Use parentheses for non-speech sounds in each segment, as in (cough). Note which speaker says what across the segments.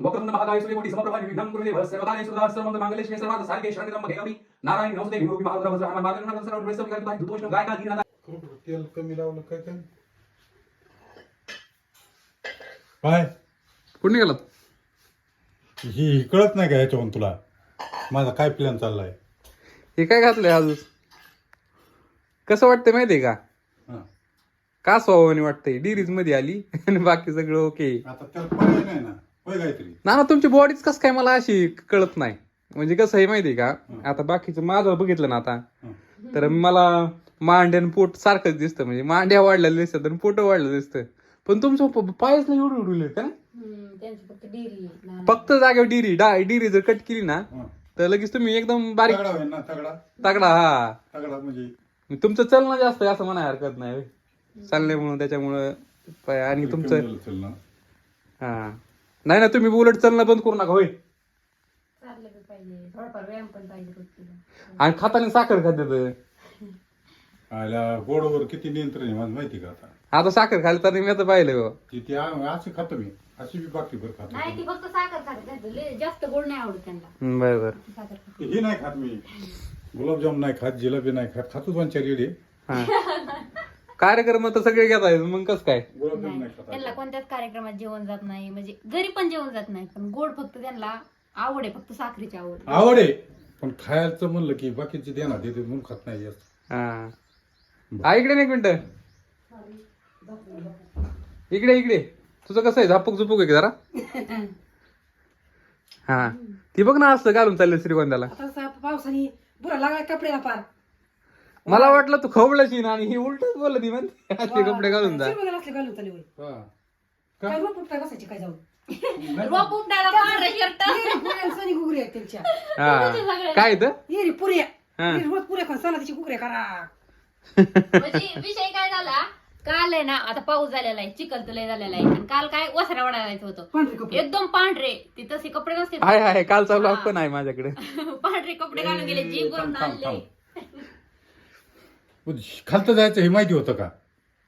Speaker 1: वक्रतुंड महाकाय सूर्यकोटी समप्रभा निर्विघ्नं कुरुते भः सर्वकार्ये सर्वदा सर्वमंगल मांगल्ये शिवे सर्वार्थ साधिके त्र्यंबके गौरी नारायणी नमस्ते भीमरूपी महारुद्र वज्र हनुमान मार्गदर्शक सर्व विष्णु विकार धुतोष्ण गायका दीनानाथ।
Speaker 2: खरोखर तेल कमी लावलं काय? काय काय
Speaker 3: कुठे निघालात?
Speaker 2: ही कळत नाही का ह्याच्यावरून तुला? माझा काय प्लॅन चाललाय?
Speaker 3: हे काय घातलंय अजून कसं वाटतंय माहितीये का?
Speaker 2: हा.
Speaker 3: का स्वभावाने वाटतंय? डिरीजमध्ये आली आणि बाकी सगळं ओके
Speaker 2: आता त्याला पर्याय नाही ना. काहीतरी
Speaker 3: ना ना तुमची बॉडीच कसं काय मला अशी कळत नाही. म्हणजे कसं आहे माहितीये का? आता बाकीचं माझं बघितलं ना आता. तर मला मांड्या आणि पोट सारखंच दिसतं. म्हणजे मांड्या वाढलेल्या दिसतात आणि पोट वाढलं दिसतं. पण तुमचं पायच नाही एवढं उडवले का?
Speaker 4: फक्त
Speaker 3: जागेवर डिरी डा डिरी जर कट केली ना. तर लगेच तुम्ही एकदम बारीक
Speaker 2: तगडा होईल ना तगडा?
Speaker 3: तगडा हा.
Speaker 2: तगडा म्हणजे?
Speaker 3: तुमचं चलणं जास्त आहे असं म्हणा हरकत नाही. होय. चालण्यामुळं त्याच्यामुळं पाय- आणि तुमचं हा. नाही ना तुम्ही उलट चालणं बंद करू नका होय.
Speaker 4: चाललं बी पाहिजे. थोडाफार व्यायाम पण पाहिजे रोजचा.
Speaker 3: आणि खाताने साखर खात देतं.
Speaker 2: आल्या गोडवर किती नियंत्रण आहे मला माहिती का आता?
Speaker 3: आता साखर खाली तर मी आता पाहिलं हो.
Speaker 2: ती ती अशी खातो मी. अशी बी बाकी बरं
Speaker 4: नाही ती
Speaker 2: खातो
Speaker 4: फक्त साखर खाते. लय जास्त गोड नाही आवडत त्यांना.
Speaker 3: हम्म, बरं बरं
Speaker 4: साखर खाते.
Speaker 2: ही नाही खात मी. गुलाबजाम नाही खात जिलेबी नाही खात. खातो दोन चार येडे
Speaker 3: हा. कार्यक्रम तर सगळे घेत आहेत मग कसं काय?
Speaker 4: नाही.
Speaker 2: नाही
Speaker 4: त्यांना कोणत्याच कार्यक्रमात जेवण जात नाही. म्हणजे घरी पण जेवण जात नाही. पण गोड फक्त त्यांना आवड आहे फक्त साखरेची आवड.
Speaker 2: आवड आहे. पण खायचं म्हणलं की बाकीचे देणार देते म्हणून खात नाही जास्त.
Speaker 3: हा. हा इकडे ना एक मिनिट. इकडे इकडे. तुझं कसं आहे? झापूक झुपूक आहे का जरा? (laughs) हा. ती बघ ना असं घालून चालले श्रीगोंद्याला.
Speaker 5: आता सा- पावसाने बुरा लागला कपड्याला पार.
Speaker 3: मला वाटलं तू खवळची ना आणि ही उलटच बोलत ती म्हणते. कपडे घालून जा.
Speaker 5: शिरवलेला असले घालून चालले होय.
Speaker 2: हा.
Speaker 5: काय रोप उपटाय बसायचे काय जाऊन? (laughs)
Speaker 4: रोप उपटायला पांढरे शर्ट.
Speaker 5: येरी पुऱ्या सनी घुगऱ्या आहेत त्यांच्या.
Speaker 3: हा. काय तर
Speaker 5: येरी पुऱ्या.
Speaker 3: हा.
Speaker 5: येरी रोज पुऱ्या खाऊन सणाची घुगऱ्या करा.
Speaker 4: म्हणजे विषय काय झाला? काल आहे ना आता पाऊस झालेला आहे चिखल तर लय झालेला आहे. आणि काल काय वसऱ्या वडायला जायचं होतं.
Speaker 5: पांढरे कपडे.
Speaker 4: एकदम पांढरे. ते तसे कपडे नसते.
Speaker 3: आहे आहे कालचा ब्लॉग पण आहे माझ्याकडे. (laughs)
Speaker 4: पांढरे कपडे घालून गेले जीव करून आणले.
Speaker 2: पण खालतं जायचं हे माहिती होतं का?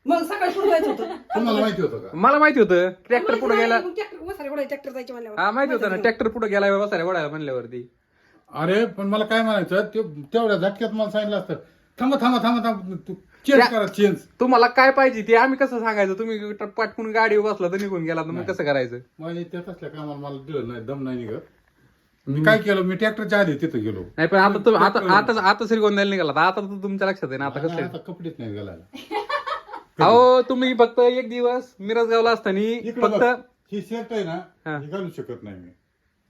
Speaker 5: मग सकाळी पुढे जायचं होतं.
Speaker 2: तुम्हाला माहिती होतं का?
Speaker 3: मला माहिती होतं. ट्रॅक्टर पुढे गेला.
Speaker 5: ट्रॅक्टर वसारे ट्रॅक्टर जायचे म्हणल्यावर.
Speaker 3: हा माहिती होतं ना. ट्रॅक्टर पुढे गेला बसायला वडायला म्हणल्यावरती.
Speaker 2: अरे पण मला काय म्हणायचं ते तेवढ्या झटक्यात मला सांगितलं असतं. थांबा थांबा थांबा थांबा. तू चेंज
Speaker 3: त्या-
Speaker 2: करा चेंज
Speaker 3: तुम्हाला काय पाहिजे ते आम्ही कसं सांगायचं? तुम्ही पाटकून गाडीवर बसला तर निघून गेला तर मग कसं करायचं?
Speaker 2: माझ्या त्यात असल्या कामाला मला दिलं नाही दम नाही निघत. मी काय केलं? मी ट्रॅक्टरच्या आधी तिथं गेलो.
Speaker 3: नाही पण आता तुम्ही आता आता आता श्रीगोंद्याला निघाला. तर आता तर तुमच्या लक्षात आहे ना आता कसं आहे?
Speaker 2: आता कपडेच नाही घालायला. (laughs)
Speaker 3: अहो तुम्ही फक्त एक दिवस मिरजगावला असताना
Speaker 2: इकडं
Speaker 3: फक्त
Speaker 2: ही शर्ट आहे. ना ही. घालू शकत नाही मी.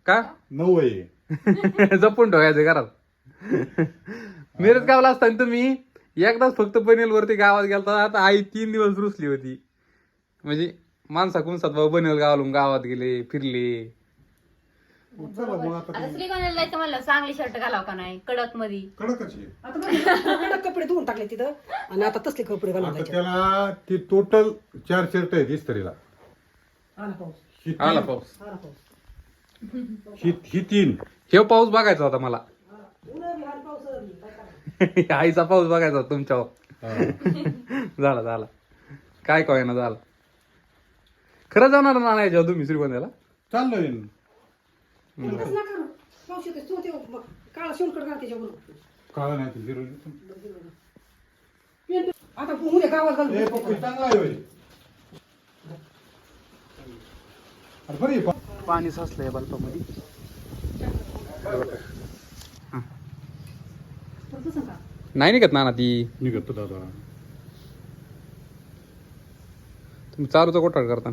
Speaker 3: का?
Speaker 2: नऊ आहे. (laughs)
Speaker 3: जपून ठेवायचं घरात. (laughs) मिरजगावला असताना तुम्ही एकदाच फक्त बनेल वरती गावात गेलता आता आई तीन दिवस रुसली होती. म्हणजे माणसा कुणसात भाऊ बनेल गावालून गावात गेले फिरले.
Speaker 2: चला मग आता
Speaker 4: आता श्रीगोंद्याला जायचं म्हणलं चांगली शर्ट घालाव का नाही? कडकमध्ये
Speaker 2: कडकच आहे.
Speaker 5: आता बघ, कडक कपडे धुवून टाकले तिथं. आणि आता तसले कपडे घालून
Speaker 2: आता
Speaker 5: जायचे.
Speaker 2: त्याला ती टोटल चार शर्ट आहेत इस्त्रीला.
Speaker 5: आला पाऊस.
Speaker 2: ही
Speaker 3: आला
Speaker 2: तीन-
Speaker 3: पाऊस.
Speaker 5: आला पाऊस.
Speaker 2: ही ही तीन.
Speaker 3: हे पाऊस बघायचा होता मला.
Speaker 5: उन्हाळी बी आला, पाऊस बी. काय करायचं?
Speaker 3: आईचा पाऊस बघायचा होता तुमच्यावर
Speaker 2: हा. (laughs)
Speaker 3: झाला झाला. काय काय ना झाला. खरं जाणार ना नाही तुम्ही श्रीगोंद्याला?
Speaker 2: चाललोय.
Speaker 5: पण तसं नका करू. पाऊस येतोय, तू ते बघ, काळा सोलकट घाल त्याच्यावरून.
Speaker 2: काळ नाही ते हिरो
Speaker 5: आता उद्या गावात घालून
Speaker 2: ए पप्पू चांगला आहे होय. अरे बरं आहे पा-
Speaker 3: पाणी साचलंय बल्पामध्ये.
Speaker 5: पण तसं का
Speaker 3: नाही निघत ना ती.
Speaker 2: निघतो दादा.
Speaker 3: तुम्ही चारूचा कोटाळ करता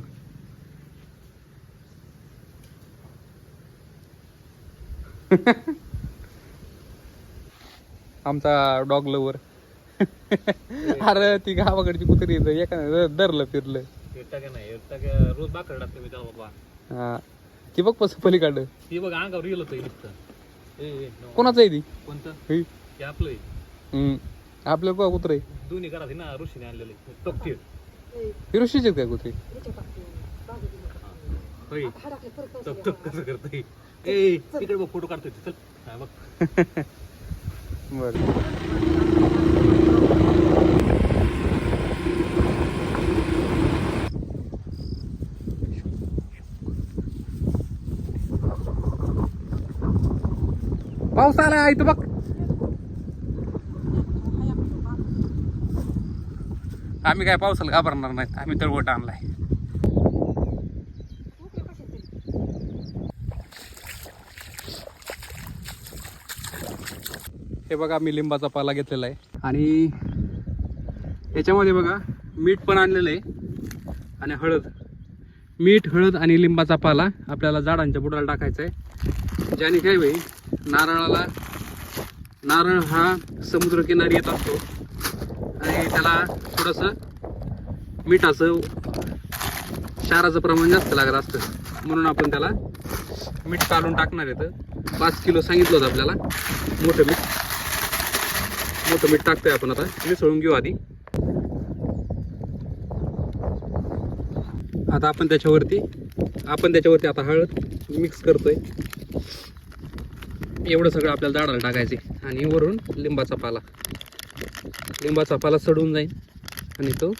Speaker 3: आमचा डॉग लवर. अरे ती गावाकडची कुत्री आहे, एका धरलं फिरलं.
Speaker 6: एकटा नाही? एकटा रोज बाकड टाकतो मी त्याला बाबा
Speaker 3: हा. ती बघ पस पलीकडं.
Speaker 6: ती बघ अंगावर येल होतं ए ए.
Speaker 3: कोणाचं आहे ती?
Speaker 6: कोणतं?
Speaker 3: हे?
Speaker 6: आपलं आहे.
Speaker 3: हम्म. आपलं बघ कुत्र. आहे
Speaker 6: दोन्ही घरात आहे ना ऋषीने आणलेलं तपतीर
Speaker 3: हिरोशीचे काय कुत्री?
Speaker 6: होय. तप तप कसं ए तिकडे बघ फोटो
Speaker 3: बर. पाऊस आला इथं बघ. आम्ही काय पावसाला घाबरणार नाही आम्ही तळवट आणलाय. हे बघा मी लिंबाचा पाला घेतलेला आहे. आणि याच्यामध्ये बघा मीठ पण आणलेलं आहे आणि हळद. मीठ हळद आणि लिंबाचा पाला आपल्याला झाडांच्या बुडाला टाकायचा आहे. ज्याने काय होईल नारळाला नारळ हा समुद्रकिनारी येत असतो. आणि त्याला थोडंसं मिठाचं क्षाराचं प्रमाण जास्त लागत असतं. म्हणून आपण त्याला मीठ काढून टाकणार येतं पाच किलो सांगितलं होतं आपल्याला मोठं मीठ. मोठं मीठ टाकतोय आपण आता. म्हणजे मिसळून घेऊ आधी. आता आपण त्याच्यावरती आपण त्याच्यावरती आता हळद मिक्स करतोय. एवढं सगळं आपल्याला झाडाला टाकायचे आणि वरून लिंबाचा पाला. लिंबाचा पाला सडून जाईल आणि तो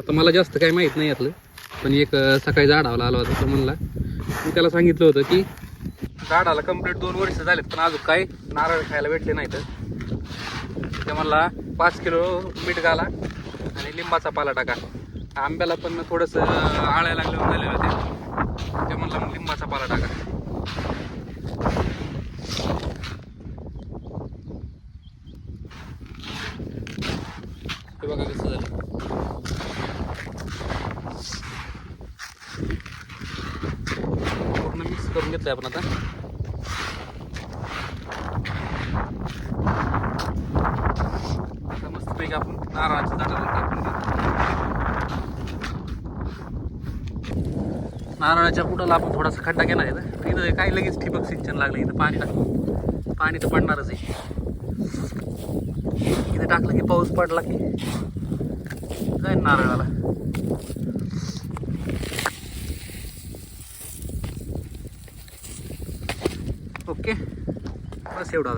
Speaker 3: आता मला जास्त काही माहीत नाही यातलं पण एक सकाळी झाडाला आला होता तो म्हणला. मी त्याला सांगितलं होतं की झाडाला कंप्लीट दोन वर्ष झालेत पण अजून काही नारळ खायला भेटले नाही तर ते म्हणला पाच किलो मीठ घाला आणि लिंबाचा पाला टाका. आंब्याला पण थोडंसं आळ्या लागले झालेलं होते ते म्हणला मग लिंबाचा पाला टाका. हे बघा कसं झालं. पूर्ण मिक्स करून घेतलंय आपण आता. आता मस्तपैकी आपण नारळाच्या झाडाला टाकून नारळाच्या पुढाला आपण थोडासा खड्डा केला आहे ना इथं काही लगेच ठिबक सिंचन लागलं इथं पाणी टाकलं पाणी तर पडणारच आहे. इथं टाकलं की पाऊस पडला की जाईल नारळाला? ओके. बस एवढा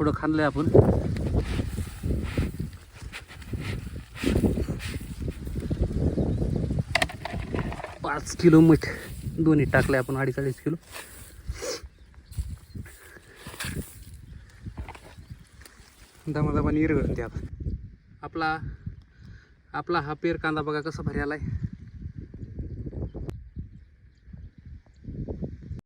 Speaker 3: पुढं थोडं खाल्लंय आपण. पाच किलो मीठ. दोन्ही टाकले आपण अडीच अडीच किलो. दमा दमा विरघळते आपण आपला आपला हा पेर कांदा बघा कसा भारी आलाय